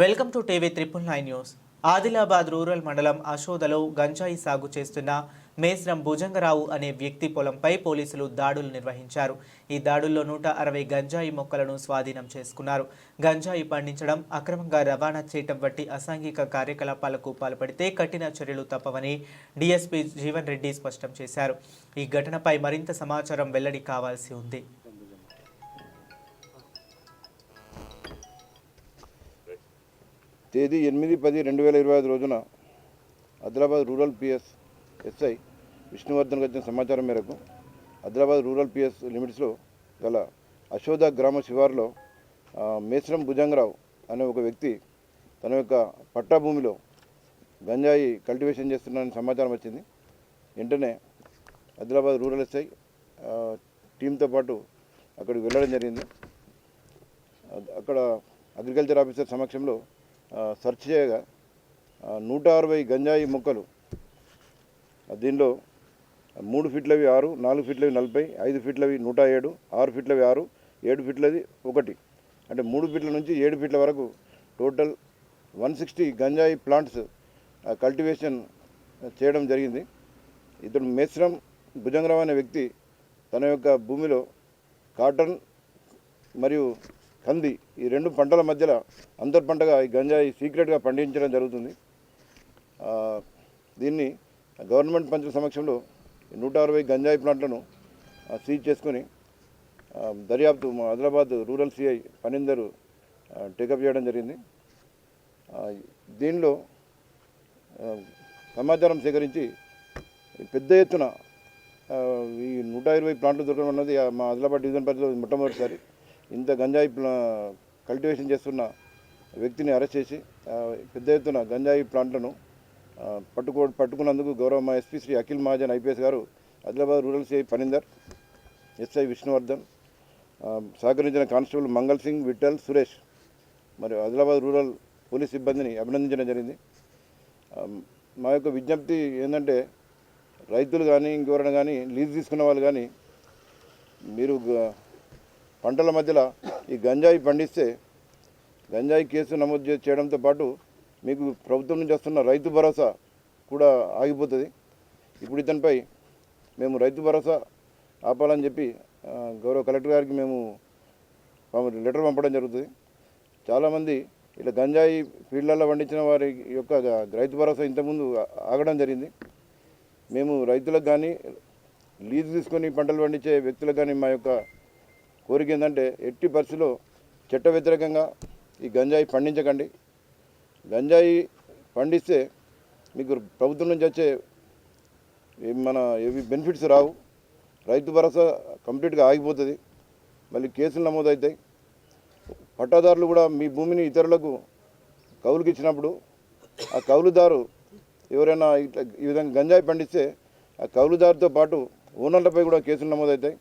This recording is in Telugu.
Welcome to TV triple nine news. Adilabad rural మండలం అశోదలో గంజాయి సాగు చేస్తున్న మేస్రం భుజంగరావు అనే వ్యక్తి పొలంపై పోలీసులు దాడులు నిర్వహించారు. ఈ దాడుల్లో నూట అరవై గంజాయి మొక్కలను స్వాధీనం చేసుకున్నారు. గంజాయి పండించడం అక్రమంగా రవాణా చేయటం వంటి అసాంఘిక కార్యకలాపాలకు పాల్పడితే కఠిన చర్యలు తప్పవని డీఎస్పీ జీవన్ రెడ్డి స్పష్టం చేశారు. ఈ ఘటనపై మరింత సమాచారం వెల్లడి కావాల్సి ఉంది. తేదీ ఎనిమిది పది రెండు వేల ఇరవై ఐదు రోజున Adilabad rural PS SI Vishnuvardhan వచ్చిన సమాచారం మేరకు ఆదిలాబాద్ రూరల్ పిఎస్ లిమిట్స్లో గల అశోద గ్రామ శివారులో మేశ్రం భుజంగరావు అనే ఒక వ్యక్తి తన యొక్క పట్టా భూమిలో గంజాయి కల్టివేషన్ చేస్తున్నారని సమాచారం వచ్చింది. వెంటనే ఆదిలాబాద్ రూరల్ ఎస్ఐ టీంతో పాటు అక్కడికి వెళ్ళడం జరిగింది. అక్కడ అగ్రికల్చర్ ఆఫీసర్ సమక్షంలో సెర్చ్ చేయగా నూట అరవై గంజాయి మొక్కలు దీనిలో మూడు ఫీట్లవి ఆరు నాలుగు ఫీట్లవి నలభై ఐదు ఫీట్లవి నూట ఏడు ఆరు ఫీట్లవి ఆరు ఏడు ఫీట్లది ఒకటి. అంటే మూడు ఫీట్ల నుంచి ఏడు ఫీట్ల వరకు టోటల్ వన్ సిక్స్టీ గంజాయి ప్లాంట్స్ కల్టివేషన్ చేయడం జరిగింది. ఇతడు మేశ్రం భుజంగరావు అనే వ్యక్తి తన యొక్క భూమిలో కాటన్ మరియు కంది ఈ రెండు పంటల మధ్యలో అంతర్ పంటగా ఈ గంజాయి సీక్రెట్గా పండించడం జరుగుతుంది. దీన్ని గవర్నమెంట్ పంచుల సమక్షంలో నూట అరవై గంజాయి ప్లాంట్లను సీజ్ చేసుకొని దర్యాప్తు మా Adilabad rural CI Panindar take up చేయడం జరిగింది. దీనిలో సమాచారం సేకరించి పెద్ద ఎత్తున ఈ నూట ఇరవై ప్లాంట్లు దొరకడం అన్నది ఆ, మా ఆదిలాబాద్ డివిజన్ పరిధిలో మొట్టమొదటిసారి. ఇంత గంజాయి ప్లా కల్టివేషన్ చేస్తున్న వ్యక్తిని అరెస్ట్ చేసి పెద్ద ఎత్తున గంజాయి ప్లాంట్లను పట్టుకో పట్టుకున్నందుకు గౌరవ మా SP Shri Akhil Mahajan IPS garu Adilabad rural CI Panindar SI Vishnuvardhan సహకరించిన కానిస్టేబుల్ మంగళ్ సింగ్ విఠల్ సురేష్ మరియు ఆదిలాబాద్ రూరల్ పోలీస్ సిబ్బందిని అభినందించడం జరిగింది. మా యొక్క విజ్ఞప్తి ఏంటంటే రైతులు కానీ ఇంకెవరైనా కానీ లీజ్ తీసుకున్న వాళ్ళు కానీ మీరు పంటల మధ్యలో ఈ గంజాయి పండిస్తే గంజాయి కేసు నమోదు చేయడంతో పాటు మీకు ప్రభుత్వం నుంచి వస్తున్న రైతు భరోసా కూడా ఆగిపోతుంది. ఇప్పుడు ఇతనిపై మేము రైతు భరోసా ఆపాలని చెప్పి గౌరవ కలెక్టర్ గారికి మేము లెటర్ పంపడం జరుగుతుంది. చాలామంది ఇలా గంజాయి ఫీల్డ్లలో పండించిన వారి యొక్క రైతు భరోసా ఇంతకుముందు ఆగడం జరిగింది. మేము రైతులకు కానీ లీజు తీసుకొని పంటలు పండించే వ్యక్తులకు కానీ మా యొక్క కోరిక ఏంటంటే ఎట్టి పరిస్థితిలో చట్ట వ్యతిరేకంగా ఈ గంజాయి పండించకండి. గంజాయి పండిస్తే మీకు ప్రభుత్వం నుంచి వచ్చే మన ఏవి బెనిఫిట్స్ రావు. రైతు భరోసా కంప్లీట్గా ఆగిపోతుంది. మళ్ళీ కేసులు నమోదవుతాయి పట్టాదారులు కూడా మీ భూమిని ఇతరులకు కౌలుకి ఇచ్చినప్పుడు ఆ కౌలుదారు ఎవరైనా ఇట్లా ఈ విధంగా గంజాయి పండిస్తే ఆ కౌలుదారుతో పాటు ఓనర్లపై కూడా కేసులు నమోదవుతాయి